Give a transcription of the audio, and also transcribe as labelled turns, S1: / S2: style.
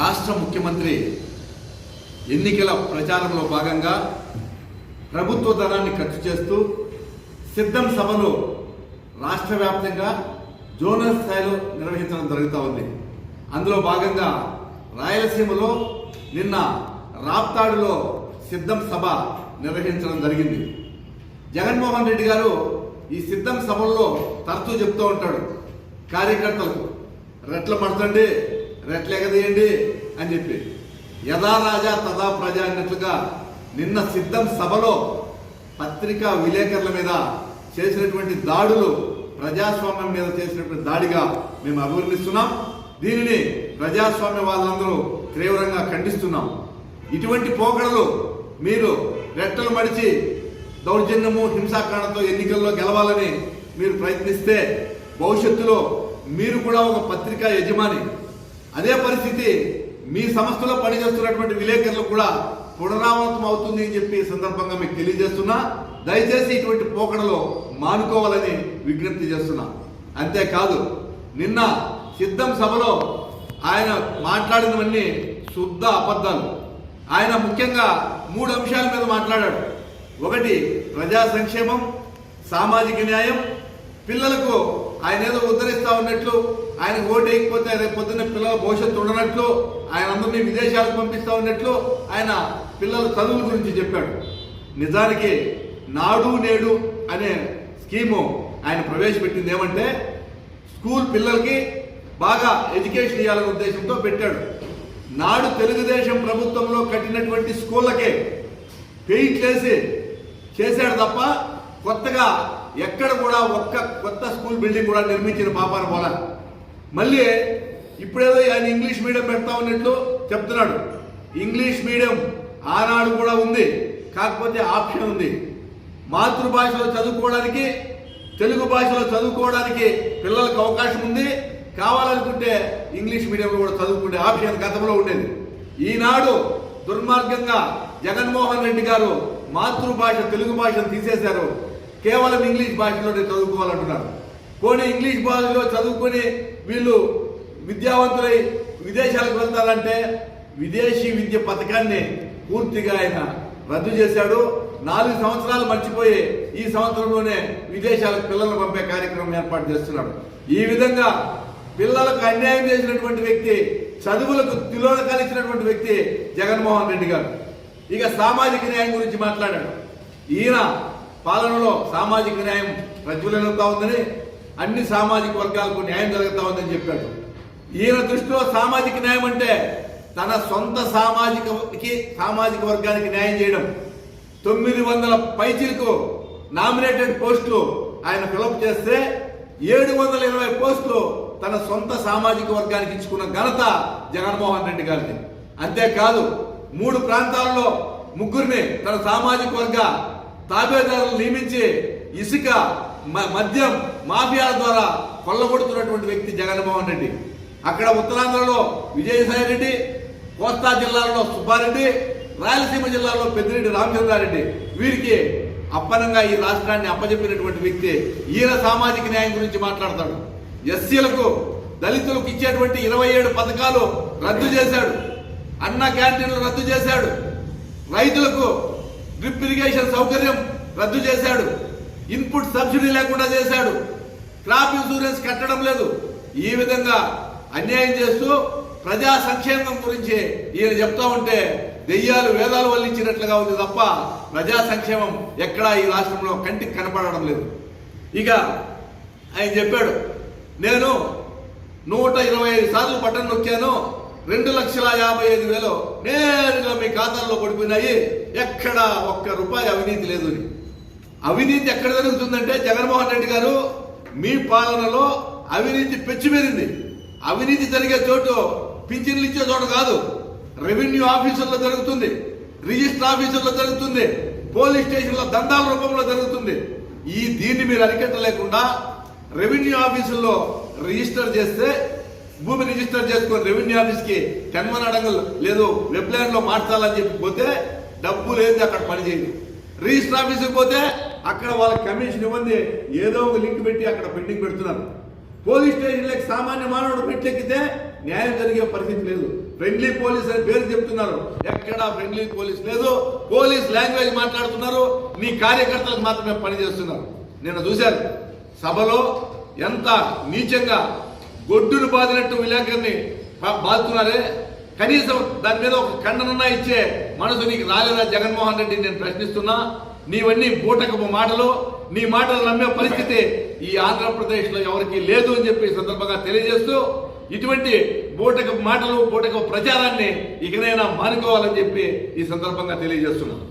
S1: రాష్ట్ర ముఖ్యమంత్రి ఎన్నికల ప్రచారంలో భాగంగా ప్రభుత్వ ధనాన్ని ఖర్చు చేస్తూ సిద్ధం సభలు రాష్ట్ర వ్యాప్తంగా జోనల్ స్థాయిలో నిర్వహించడం జరుగుతూ ఉంది. అందులో భాగంగా రాయలసీమలో నిన్న రాప్తాడులో సిద్ధం సభ నిర్వహించడం జరిగింది. జగన్మోహన్ రెడ్డి గారు ఈ సిద్ధం సభల్లో తరచూ చెప్తూ ఉంటాడు కార్యకర్తలకు రెట్ల పడతండి రెట్లు అని చెప్పి యథా రాజా తదా ప్రజ అన్నట్లుగా నిన్న సిద్ధం సభలో పత్రికా విలేకరుల మీద చేసినటువంటి దాడులు ప్రజాస్వామ్యం మీద చేసినటువంటి దాడిగా మేము అభివర్ణిస్తున్నాం. దీనిని ప్రజాస్వామ్య వాళ్ళందరూ తీవ్రంగా ఖండిస్తున్నాం. ఇటువంటి పోకడలు మీరు రెట్టలు మడిచి దౌర్జన్యము హింసాకాండతో ఎన్నికల్లో గెలవాలని మీరు ప్రయత్నిస్తే భవిష్యత్తులో మీరు కూడా ఒక పత్రికా యజమాని అదే పరిస్థితి మీ సంస్థలో పనిచేస్తున్నటువంటి విలేకరులకు కూడా పునరావృతం అవుతుంది అని చెప్పి సందర్భంగా మీకు తెలియజేస్తున్నా. దయచేసి ఇటువంటి పోకడలో మానుకోవాలని విజ్ఞప్తి చేస్తున్నా. అంతేకాదు నిన్న సిద్ధం సభలో ఆయన మాట్లాడినవన్నీ శుద్ధ అబద్ధాలు. ఆయన ముఖ్యంగా మూడు అంశాల మీద మాట్లాడాడు. ఒకటి ప్రజా సంక్షేమం సామాజిక న్యాయం. పిల్లలకు ఆయన ఏదో ఉద్ధరిస్తా ఉన్నట్లు ఆయన ఓటు వేయకపోతే రేపు పొద్దున్న పిల్లల భవిష్యత్తు ఉండనట్లు ఆయన అందరినీ విదేశాలకు పంపిస్తా ఉన్నట్లు ఆయన పిల్లల చదువుల గురించి చెప్పాడు. నిజానికి నాడు నేడు అనే స్కీము ఆయన ప్రవేశపెట్టింది ఏమంటే స్కూల్ పిల్లలకి బాగా ఎడ్యుకేషన్ ఇవ్వాలనే ఉద్దేశంతో పెట్టాడు. నాడు తెలుగుదేశం ప్రభుత్వంలో కట్టినటువంటి స్కూళ్ళకే పెయింట్లేసి చేశాడు తప్ప కొత్తగా ఎక్కడ కూడా ఒక్క కొత్త స్కూల్ బిల్డింగ్ కూడా నిర్మించిన పాపాన పోల. మళ్ళీ ఇప్పుడేదో ఆయన ఇంగ్లీష్ మీడియం పెడతా ఉన్నట్లు చెప్తున్నాడు. ఇంగ్లీష్ మీడియం ఆనాడు కూడా ఉంది కాకపోతే ఆప్షన్ ఉంది. మాతృభాషలో చదువుకోవడానికి తెలుగు భాషలో చదువుకోవడానికి పిల్లలకు అవకాశం ఉంది. కావాలనుకుంటే ఇంగ్లీష్ మీడియంలో కూడా చదువుకునే ఆప్షన్ గతంలో ఉండేది. ఈనాడు దుర్మార్గంగా జగన్మోహన్ రెడ్డి గారు మాతృభాష తెలుగు భాషను తీసేశారు. కేవలం ఇంగ్లీష్ భాషలోనే చదువుకోవాలంటున్నారు. పోనీ ఇంగ్లీష్ భాషలో చదువుకొని వీళ్ళు విద్యావంతులై విదేశాలకు వెళ్తారంటే విదేశీ విద్య పథకాన్ని పూర్తిగా ఆయన రద్దు చేశాడు. నాలుగు సంవత్సరాలు మర్చిపోయి ఈ సంవత్సరంలోనే విదేశాలకు పిల్లలను పంపే కార్యక్రమం ఏర్పాటు చేస్తున్నాడు. ఈ విధంగా పిల్లలకు అన్యాయం చేసినటువంటి వ్యక్తి చదువులకు తిలోన కలిసినటువంటి వ్యక్తి జగన్మోహన్ రెడ్డి గారు. ఇక సామాజిక న్యాయం గురించి మాట్లాడాడు. ఈయన పాలనలో సామాజిక న్యాయం ప్రజ్వలవుతా ఉందని అన్ని సామాజిక వర్గాలకు న్యాయం జరుగుతా ఉందని చెప్పాడు. ఈయన దృష్టిలో సామాజిక న్యాయం అంటే తన సొంత సామాజికకి సామాజిక వర్గానికి న్యాయం చేయడం. తొమ్మిది వందల పైచిలకు నామినేటెడ్ పోస్టులు ఆయన ఫిలప్ చేస్తే ఏడు వందల ఇరవై పోస్టులు తన సొంత సామాజిక వర్గానికి ఇచ్చుకున్న ఘనత జగన్మోహన్ రెడ్డి గారిది. అంతేకాదు మూడు ప్రాంతాల్లో ముగ్గురిని తన సామాజిక వర్గ తాబేదారులు నియమించి ఇసుక మద్యం మాఫియాల ద్వారా కొల్లగొడుతున్నటువంటి వ్యక్తి జగన్మోహన్ రెడ్డి. అక్కడ ఉత్తరాంధ్రలో విజయసాయి రెడ్డి కోస్తా జిల్లాలో సుబ్బారెడ్డి రాయలసీమ జిల్లాలో పెద్దిరెడ్డి రామచంద్రారెడ్డి. వీరికి అప్పనంగా ఈ రాష్ట్రాన్ని అప్పచెప్పినటువంటి వ్యక్తి ఈయన సామాజిక న్యాయం గురించి మాట్లాడతాడు. ఎస్సీలకు దళితులకు ఇచ్చేటువంటి ఇరవై ఏడు పథకాలు రద్దు చేశాడు. అన్న క్యాంటీన్లు రద్దు చేశాడు. రైతులకు డ్రిప్ ఇరిగేషన్ సౌకర్యం రద్దు చేశాడు. ఇన్పుట్ సబ్సిడీ లేకుండా చేశాడు. క్రాప్ ఇన్సూరెన్స్ కట్టడం లేదు. ఈ విధంగా అన్యాయం చేస్తూ ప్రజా సంక్షేమం గురించి ఈయన చెప్తా ఉంటే దెయ్యాలు వేదాలు వల్లించినట్లుగా ఉంది తప్ప ప్రజా సంక్షేమం ఎక్కడా ఈ రాష్ట్రంలో కంటికి కనపడడం లేదు. ఇక ఆయన చెప్పాడు నేను నూట ఇరవై ఐదు సార్లు బటన్ నొక్కాను. రెండు లక్షల యాభై ఐదు వేలు నేరుగా మీ ఖాతాల్లో పడిపోయినాయి. ఎక్కడా ఒక్క రూపాయి అవినీతి లేదు అని. అవినీతి ఎక్కడ జరుగుతుందంటే జగన్మోహన్ రెడ్డి గారు మీ పాలనలో అవినీతి పెచ్చిమేరింది అవినీతి జరిగే చోటు పింఛన్లు ఇచ్చే చోటు కాదు. రెవెన్యూ ఆఫీసుల్లో జరుగుతుంది. రిజిస్టర్ ఆఫీసుల్లో జరుగుతుంది. పోలీస్ స్టేషన్లో దండాల రూపంలో జరుగుతుంది. ఈ దీన్ని మీరు అరికట్టలేకుండా రెవెన్యూ ఆఫీసుల్లో రిజిస్టర్ చేస్తే భూమి రిజిస్టర్ చేసుకొని రెవెన్యూ ఆఫీస్కి టెన్మన్ అడగలు లేదు వెబ్లైన్లో మార్చాలని చెప్పి పోతే డబ్బు లేదు అక్కడ పనిచేయదు. రిజిస్టర్ ఆఫీస్కి పోతే అక్కడ వాళ్ళ కమిషన్ ఇవ్వండి. ఏదో ఒక లింక్ పెట్టి అక్కడ పెండింగ్ పెడుతున్నారు. పోలీస్ స్టేషన్లకు సామాన్య మానవుడు పెట్టెక్కితే న్యాయం జరిగే పరిస్థితి లేదు. ఫ్రెండ్లీ పోలీస్ అని పేరు చెప్తున్నారు. ఎక్కడా ఫ్రెండ్లీ పోలీస్ లేదు. పోలీస్ లాంగ్వేజ్ మాట్లాడుతున్నారు. నీ కార్యకర్తలకు మాత్రమే పనిచేస్తున్నారు నిన్న చూశారు. సభలో ఎంత నీచంగా గొడ్డును బాదినట్టు విలేకరిని బా- బాదుతున్నారే? కనీసం దాని మీద ఒక ఖండనన్నా ఇచ్చే మనసు నీకు రాలేదా జగన్మోహన్ రెడ్డి నేను ప్రశ్నిస్తున్నా? నీవన్నీ బూటకపు మాటలు నీ మాటలు నమ్మే పరిస్థితి ఈ ఆంధ్రప్రదేశ్లో ఎవరికి లేదు అని చెప్పి సందర్భంగా తెలియజేస్తూ ఇటువంటి బూటకపు మాటలు బూటకపు ప్రచారాన్ని ఇకనైనా మానుకోవాలని చెప్పి ఈ సందర్భంగా తెలియజేస్తున్నాను